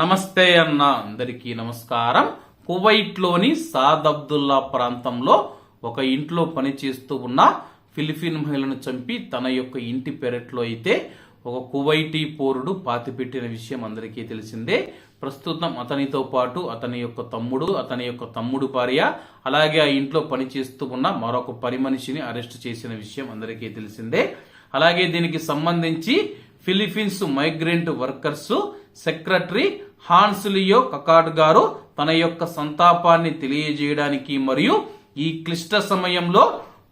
నమస్తే అన్న అందరికీ నమస్కారం. కువైట్లోని సాద్ అబ్దుల్లా ప్రాంతంలో ఒక ఇంట్లో పనిచేస్తూ ఉన్న ఫిలిపిన్ మహిళను చంపి తన యొక్క ఇంటి పెరట్లో అయితే ఒక కువైటీ పోరుడు పాతిపెట్టిన విషయం అందరికీ తెలిసిందే. ప్రస్తుతం అతనితో పాటు అతని యొక్క తమ్ముడు అతని యొక్క తమ్ముడు భార్య అలాగే ఆ ఇంట్లో పనిచేస్తూ ఉన్న మరొక పని మనిషిని అరెస్ట్ చేసిన విషయం అందరికీ తెలిసిందే. అలాగే దీనికి సంబంధించి Philippines migrant workers secretary Hans Leo Cacdac గారు తన యొక్క సంతాపాన్ని తెలియజేయడానికి మరియు ఈ క్లిష్ట సమయంలో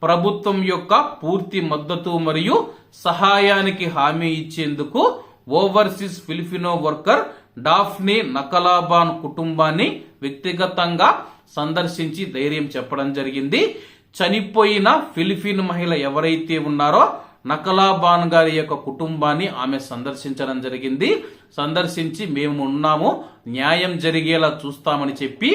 ప్రభుత్వం యొక్క పూర్తి మద్దతు మరియు సహాయానికి హామీ ఇచ్చేందుకు overseas Filipino worker Daphne Nacalaban కుటుంబాన్ని వ్యక్తిగతంగా సందర్శించి ధైర్యం చెప్పడం జరిగింది. చనిపోయిన ఫిలిపిన్ మహిళ ఎవరైతే ఉన్నారో నకలాబాన్ గారి యొక్క కుటుంబాన్ని ఆమె సందర్శించడం జరిగింది. సందర్శించి మేము ఉన్నాము. న్యాయం జరిగేలా చూస్తామని చెప్పి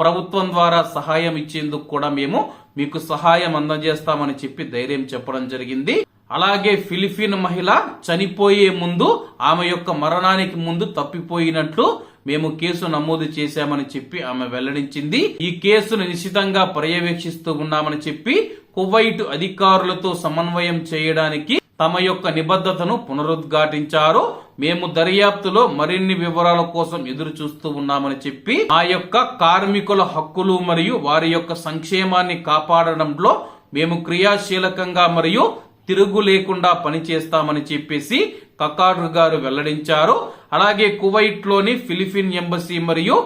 ప్రభుత్వం ద్వారా సహాయం ఇచ్చేందుకు కూడా మేము మీకు సహాయం అందజేస్తామని చెప్పి ధైర్యం చెప్పడం జరిగింది. అలాగే ఫిలిపిన్ మహిళ చనిపోయే ముందు ఆమె యొక్క మరణానికి ముందు తప్పిపోయినట్లు మేము కేసు నమోదు చేశామని చెప్పి ఆమె వెల్లడించింది. ఈ కేసును నిశ్చితంగా పర్యవేక్షిస్తూ ఉన్నామని చెప్పి కువైట్ అధికారులతో సమన్వయం చేయడానికి తమ యొక్క నిబద్ధతను పునరుద్ఘాటించారు. మేము దర్యాప్తులో మరిన్ని వివరాల కోసం ఎదురు చూస్తూ ఉన్నామని చెప్పి ఆ యొక్క కార్మికుల హక్కులు మరియు వారి యొక్క సంక్షేమాన్ని కాపాడడంలో మేము క్రియాశీలకంగా మరియు తిరుగు లేకుండా పనిచేస్తామని చెప్పేసి కకాడు గారు వెల్లడించారు. అలాగే కువైట్లోని ఫిలిపిన్ ఎంబసీ మరియు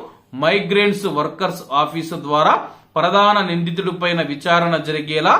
మైగ్రెంట్స్ వర్కర్స్ ఆఫీసు ద్వారా ప్రధాన నిందితుడిపైన విచారణ జరిగేలా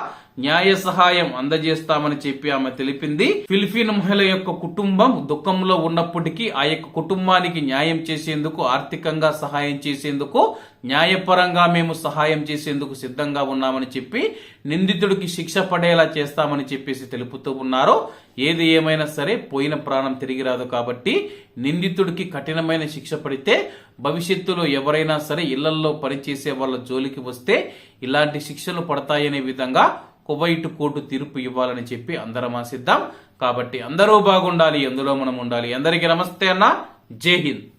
న్యాయ సహాయం అందజేస్తామని చెప్పి ఆమె తెలిపింది. ఫిలిపిన్ మహిళ యొక్క కుటుంబం దుఃఖంలో ఉన్నప్పటికీ ఆ యొక్క కుటుంబానికి న్యాయం చేసేందుకు ఆర్థికంగా సహాయం చేసేందుకు న్యాయపరంగా మేము సహాయం చేసేందుకు సిద్ధంగా ఉన్నామని చెప్పి నిందితుడికి శిక్ష పడేలా చేస్తామని చెప్పేసి తెలుపుతూ ఉన్నారు. ఏది ఏమైనా సరే పోయిన ప్రాణం తిరిగి రాదు కాబట్టి నిందితుడికి కఠినమైన శిక్ష పడితే భవిష్యత్తులో ఎవరైనా సరే ఇళ్ళల్లో పనిచేసే వాళ్ళ జోలికి వస్తే ఇలాంటి శిక్షలు పడతాయనే విధంగా కువైట్ కోర్టు తీర్పు ఇవ్వాలని చెప్పి అందరం ఆశిద్దాం. కాబట్టి అందరూ బాగుండాలి ఎందులో మనం ఉండాలి. అందరికీ నమస్తే అన్న. జై హింద్.